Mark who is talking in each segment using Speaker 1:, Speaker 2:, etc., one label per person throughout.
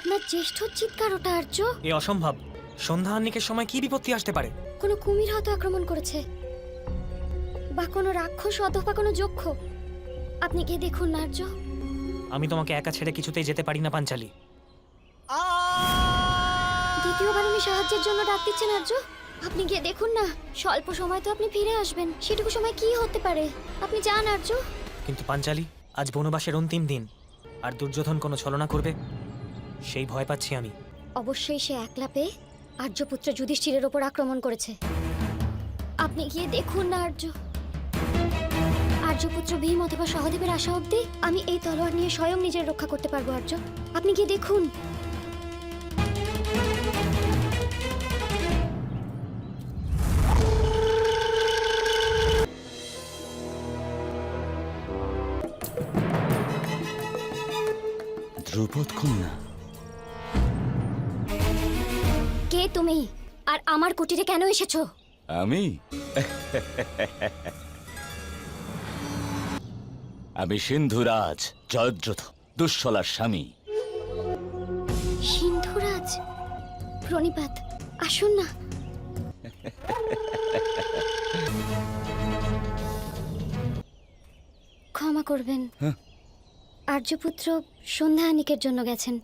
Speaker 1: আপনার জ্যেষ্ঠ চিৎকার ওটা আর্য।
Speaker 2: এ অসম্ভব। সন্ধ্যা আহ্নিকের সময় কি বিপত্তি আসতে পারে?
Speaker 1: কোনো কুমির হয়তো আক্রমণ করেছে। বা কোনো রাক্ষস অথবা কোনো যক্ষ। আপনি গিয়ে দেখুন না আর্য।
Speaker 2: আমি তোমাকে একা ছেড়ে কিছুতেই যেতে পারি না পাঞ্চালি।
Speaker 1: দ্বিতীয়বার উনি সাহায্যের জন্য ডাক দিচ্ছেন আর্য। আপনি গিয়ে দেখুন না স্বল্প সময় তো আপনি ফিরে আসবেন। সেটুকু সময় কি হতে পারে? আপনি যান আর্য।
Speaker 2: কিন্তু পাঞ্চালি আজ বনবাসের অন্তিম দিন। আর দুর্যোধন কোনো ছলনা করবে? সেই ভয় পাচ্ছি আমি।
Speaker 1: অবশ্যই সে একলা পেয়ে আর্যপুত্র যুধিষ্ঠিরের ওপর আক্রমণ করেছে। আপনি গিয়ে দেখুন না আর্য। আর্যপুত্র ভীম অথবা সহদেবের আশা অব্দি আমি এই তলোয়ার নিয়ে স্বয়ং নিজের রক্ষা করতে পারব আর্য। আপনি গিয়ে দেখুন।
Speaker 3: ধ্রুপদ কন্যা
Speaker 1: কে তুমি আর আমার কুটিরে কেন এসেছ?
Speaker 3: আমি? আমি সিন্ধুরাজ জয়দ্রথ দুঃশলার স্বামী।
Speaker 1: সিন্ধুরাজ? প্রণিপাত আসুন না। ক্ষমা করবেন।
Speaker 3: হ্যাঁ।
Speaker 1: আর্যপুত্র সন্ধ্যানিকের জন্য গেছেন।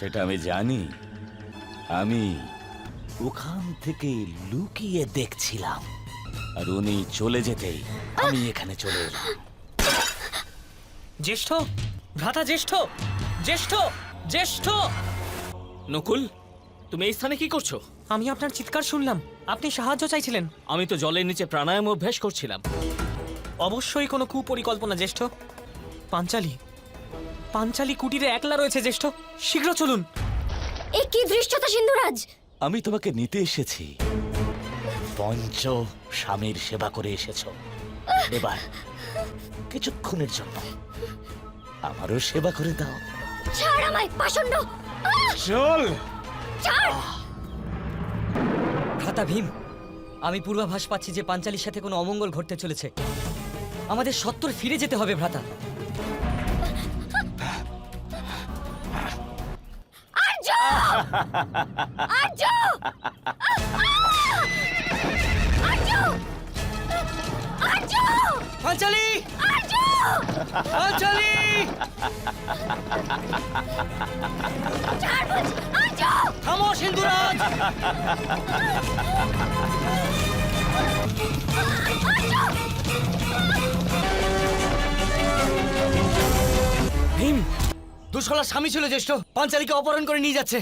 Speaker 3: সেটা আমি জানি। আমি ওখান থেকে লুকিয়ে দেখছিলাম। আর উনি চলে যেতেই আমি এখানে চলে এলাম।
Speaker 2: জ্যেষ্ঠ? ভ্রাতা জ্যেষ্ঠ? জ্যেষ্ঠ? জ্যেষ্ঠ?
Speaker 4: নকুল তুমি এই স্থানে কি করছ?
Speaker 2: আমি আপনার চিৎকার শুনলাম। আপনি সাহায্য চাইছিলেন।
Speaker 4: আমি তো জলের নিচে প্রাণায়াম অভ্যাস করছিলাম।
Speaker 2: অবশ্যই কোনো কুপরিকল্পনা জ্যেষ্ঠ। পাঞ্চালি। পাঞ্চালি কুটিরে একলা রয়েছে জ্যেষ্ঠ। শীঘ্র চলুন।
Speaker 1: এ কি দৃশ্যতা সিন্ধুরাজ?
Speaker 3: আমি তোমাকে নিতে এসেছি। পঞ্চ স্বামীর সেবা করে এসেছ। এবার কিছুক্ষণের জন্য আমারও সেবা করে দাও।
Speaker 1: ছাড় আমায় পাষণ্ড!
Speaker 3: চল!
Speaker 1: ছাড়!
Speaker 5: ভ্রাতা ভীম আমি পূর্বাভাস পাচ্ছি যে পাঞ্চালির সাথে কোনো অমঙ্গল ঘটতে চলেছে। আমাদের সত্তর ফিরে যেতে হবে ভ্রাতা।
Speaker 1: আর্য আর্য
Speaker 5: পাঞ্চালি!
Speaker 1: আর্য
Speaker 5: পাঞ্চালি!
Speaker 1: ছাড় বলছি আর্য
Speaker 5: থামো সিন্ধুরাজ! ভীম দুঃশলার স্বামী ছিল জ্যেষ্ঠ। পাঞ্চালিকে অপহরণ করে নিয়ে যাচ্ছে।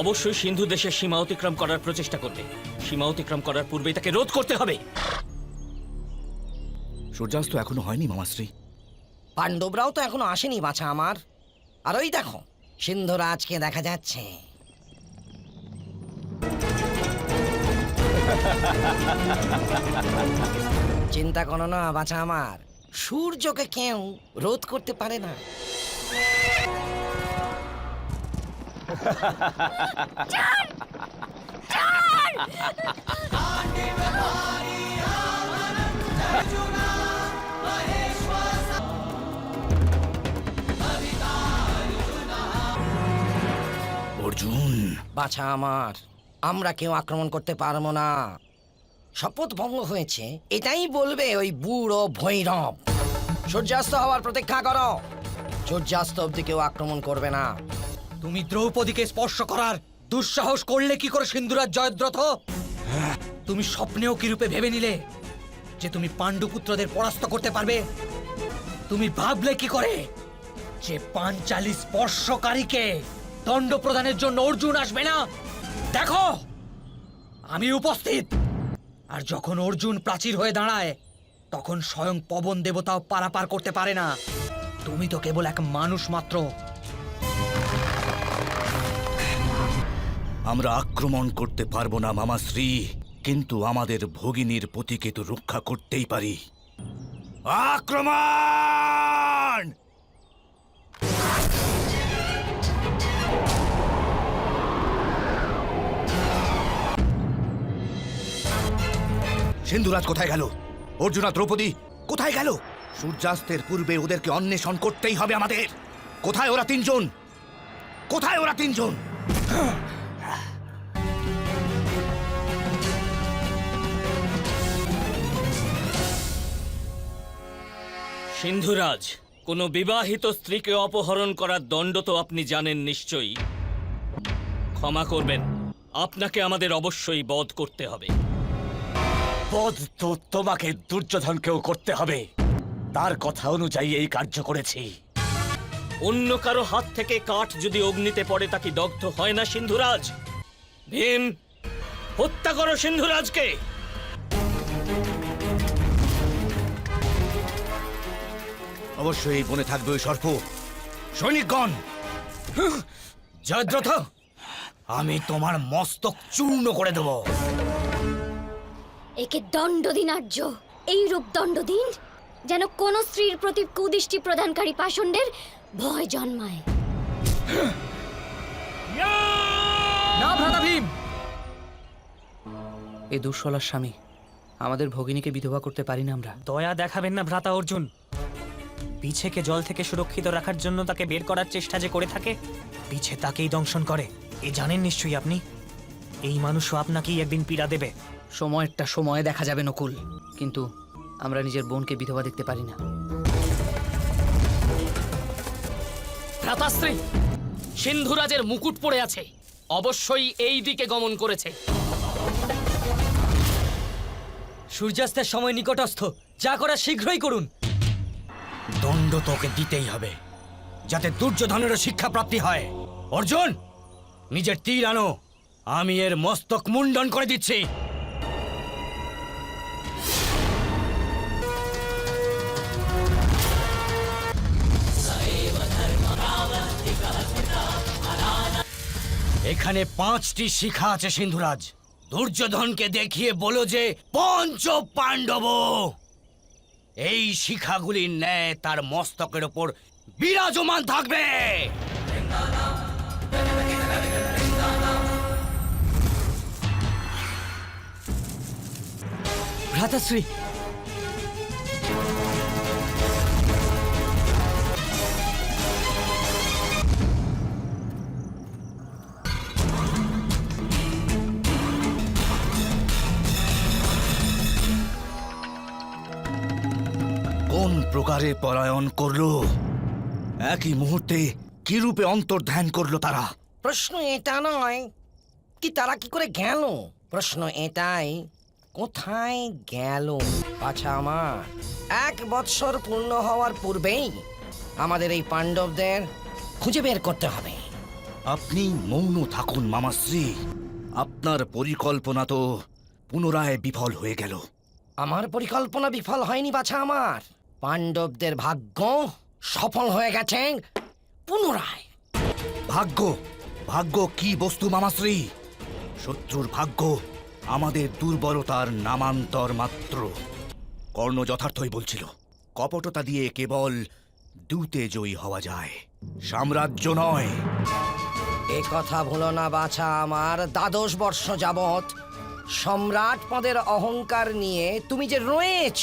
Speaker 4: অবশ্যই সিন্ধু দেশের সীমা অতিক্রম করার প্রচেষ্টা করবে। সীমা অতিক্রম করার পূর্বেই তাকে রোধ করতে হবে।
Speaker 3: সূর্যাস্ত এখনও হয়নি মামাশ্রী।
Speaker 6: পাণ্ডবরাও তো এখনও আসেনি বাছা আমার। আর ওই দেখো সিন্ধুরাজকে দেখা যাচ্ছে। চিন্তা করো না বাছা আমার। সূর্যকে কেউ রোধ করতে পারে না।
Speaker 3: অর্জুন।
Speaker 6: বাছা আমার, আমরা কেউ আক্রমণ করতে পারব না। শপথ ভঙ্গ হয়েছে, এটাই বলবে ওই বুড়ো ভৈরব। সূর্যাস্ত হওয়ার প্রতীক্ষা করো। সূর্যাস্ত অব্দি কেউ আক্রমণ করবে না।
Speaker 5: তুমি দ্রৌপদীকে স্পর্শ করার দুঃসাহস করলে কি করে, সিন্ধুরাজ জয়দ্রথ? তুমি স্বপ্নেও কি রূপে ভেবে নিলে যে তুমি পাণ্ডুপুত্রদের পরাস্ত করতে পারবে? তুমি ভাবলে কি করে যে পাঞ্চালি স্পর্শকারীকে দণ্ড প্রদানের জন্য অর্জুন আসবে না? দেখো, আমি উপস্থিত। আর যখন অর্জুন প্রাচীর হয়ে দাঁড়ায়, তখন স্বয়ং পবন দেবতাও পারাপার করতে পারে না। তুমি তো কেবল এক মানুষ মাত্র।
Speaker 7: আমরা আক্রমণ করতে পারব না মামাশ্রী কিন্তু আমাদের ভগিনীর পতিকে তো রক্ষা করতেই পারি। আক্রমণ! সিন্ধুরাজ কোথায় গেল? অর্জুনা, দ্রৌপদী, কোথায় গেল? সূর্যাস্তের পূর্বে ওদেরকে অন্বেষণ করতেই হবে আমাদের। কোথায় ওরা তিনজন? কোথায় ওরা তিনজন?
Speaker 4: সিন্ধুরাজ কোনো বিবাহিত স্ত্রীকে অপহরণ করার দণ্ড তো আপনি জানেন নিশ্চয়ই। ক্ষমা করবেন আপনাকে আমাদের অবশ্যই বধ করতে হবে।
Speaker 7: বধ তো তোমাকে দুর্যোধনকেও করতে হবে। তার কথা অনুযায়ী এই কার্য করেছি।
Speaker 4: অন্য কারও হাত থেকে কাঠ যদি অগ্নিতে পড়ে তা কি দগ্ধ হয় না সিন্ধুরাজ? ভীম হত্যা করো সিন্ধুরাজকে!
Speaker 7: অবশ্যই মনে থাকবে ওই সর্প। সৈনিকগণ
Speaker 5: জয়দ্রথ আমি তোমার মস্তক চূর্ণ করে দেব।
Speaker 1: একে দণ্ড দিন আর্য এই রূপ দণ্ড দিন যেন কোনো স্ত্রীর প্রতি কুদৃষ্টি প্রদানকারী পাষণ্ডের ভয় জন্মায়।
Speaker 5: না ভ্রাতা ভীম
Speaker 8: এই দুঃসলার স্বামী আমাদের ভগিনীকে বিধবা করতে পারি না আমরা।
Speaker 2: দয়া দেখাবেন না ভ্রাতা অর্জুন। পিছেকে জল থেকে সুরক্ষিত রাখার জন্য তাকে বের করার চেষ্টা যে করে থাকে পিছে তাকেই দংশন করে। এ জানেন নিশ্চয়ই আপনি? এই মানুষও আপনাকেই একদিন পীড়া দেবে।
Speaker 8: সময়েরটা সময়ে দেখা যাবে নকুল। কিন্তু আমরা নিজের বোনকে বিধবা দেখতে পারি না।
Speaker 9: ভ্রাতাশ্রী সিন্ধুরাজের মুকুট পড়ে আছে। অবশ্যই এই দিকে গমন করেছে।
Speaker 5: সূর্যাস্তের সময় নিকটস্থ। যা করা শীঘ্রই করুন। দণ্ড তোকে দিতেই হবে, যাতে দুর্যোধনেরও শিক্ষা প্রাপ্তি হয়। অর্জুন, নিজের তীর আনো। আমি এর মস্তক মুন্ডন করে দিচ্ছি। এখানে পাঁচটি শিখা আছে, সিন্ধুরাজ। দুর্যোধনকে দেখিয়ে বলো যে পঞ্চ পাণ্ডব এই শিখাগুলির ন্যায় তার মস্তকের ওপর বিরাজমান থাকবে। ভ্রাতাশ্রী।
Speaker 7: প্রকারে পলায়ন করল। একই মুহূর্তে কি রূপে অন্তর্ধান করল তারা?
Speaker 6: প্রশ্ন এটা নয়। কি তারা কি করে গেল? প্রশ্ন এটাই। কোথায় গেল আচ্ছা আমার? এক বৎসর পূর্ণ হওয়ার পূর্বেই আমাদের এই পাণ্ডবদের খুঁজে বের করতে হবে।
Speaker 7: আপনি মৌন থাকুন মামাশ্রী আপনার পরিকল্পনা তো পুনরায় বিফল হয়ে গেল।
Speaker 6: আমার পরিকল্পনা বিফল হয়নি বাছা আমার। পাণ্ডবদের ভাগ্য সফল হয়ে গেছে পুনরায়।
Speaker 7: ভাগ্য ভাগ্য কি বস্তু মামাশ্রী? শত্রুর ভাগ্য আমাদের দুর্বলতার নামান্তর মাত্র। কর্ণ যথার্থই বলছিল কপটতা দিয়ে কেবল দুতে জয়ী হওয়া যায় সাম্রাজ্য নয়।
Speaker 6: এ কথা ভুলো না বাছা আমার দ্বাদশ বর্ষ যাবৎ সম্রাট পদের অহংকার নিয়ে তুমি যে রয়েছ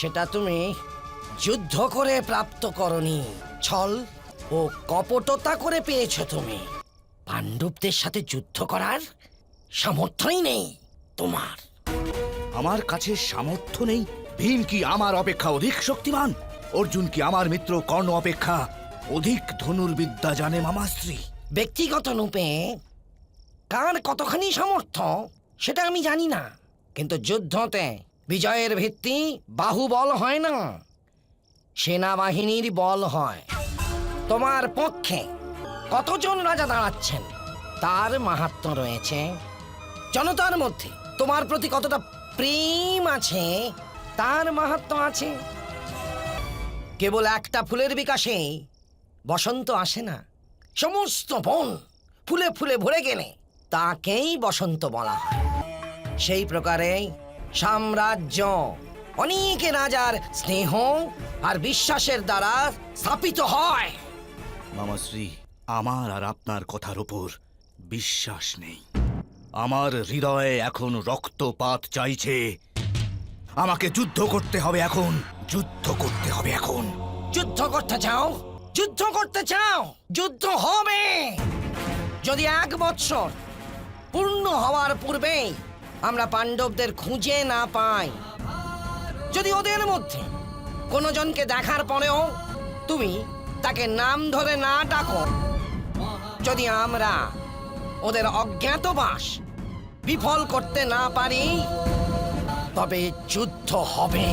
Speaker 6: সেটা তুমি যুদ্ধ করে প্রাপ্ত করনি। ছল ও কপটতা করে পেয়েছ তুমি। পাণ্ডবদের সাথে যুদ্ধ করার সামর্থ্যই নেই তোমার।
Speaker 7: আমার কাছে সামর্থ্য নেই। ভীম কি আমার অপেক্ষা অধিক শক্তিমান? অর্জুন কি আমার মিত্র কর্ণ অপেক্ষা অধিক ধনুর্বিদ্যা জানে মামাশ্রী
Speaker 6: ব্যক্তিগত রূপে কার কতখানি সামর্থ্য সেটা আমি জানি না। কিন্তু যুদ্ধতে বিজয়ের ভিত্তি বাহুবল হয় না। সেনাবাহিনীর বল হয়। তোমার পক্ষে কতজন রাজা দাঁড়াচ্ছেন? তার মাহাত্ম রয়েছে। জনতার মধ্যে, তোমার প্রতি কতটা প্রেম আছে, তার মাহাত্ম আছে। কেবল একটা ফুলের বিকাশে বসন্ত আসে না। সমস্ত বন ফুলে ফুলে ভরে গেলে তাকেই বসন্ত বলা হয়। সেই প্রকারে সাম্রাজ্য। অনেক রাজার স্নেহ আর বিশ্বাসের দ্বারা স্থাপিত হয়।
Speaker 7: মামাশ্রী আমার আর আপনার কথার উপর বিশ্বাস নেই। আমার হৃদয়ে এখন রক্তপাত চাইছে। আমাকে যুদ্ধ করতে হবে এখন যুদ্ধ করতে হবে এখন।
Speaker 6: যুদ্ধ করতে চাও? যুদ্ধ করতে চাও? যুদ্ধ হবে! যদি এক বৎসর পূর্ণ হওয়ার পূর্বেই আমরা পাণ্ডবদের খুঁজে না পাই। যদি ওদের মধ্যে কোনো জনকে দেখার পরেও তুমি তাকে নাম ধরে না ডাকো, যদি আমরা ওদের অজ্ঞাতবাস বিফল করতে না পারি, তবে যুদ্ধ হবে।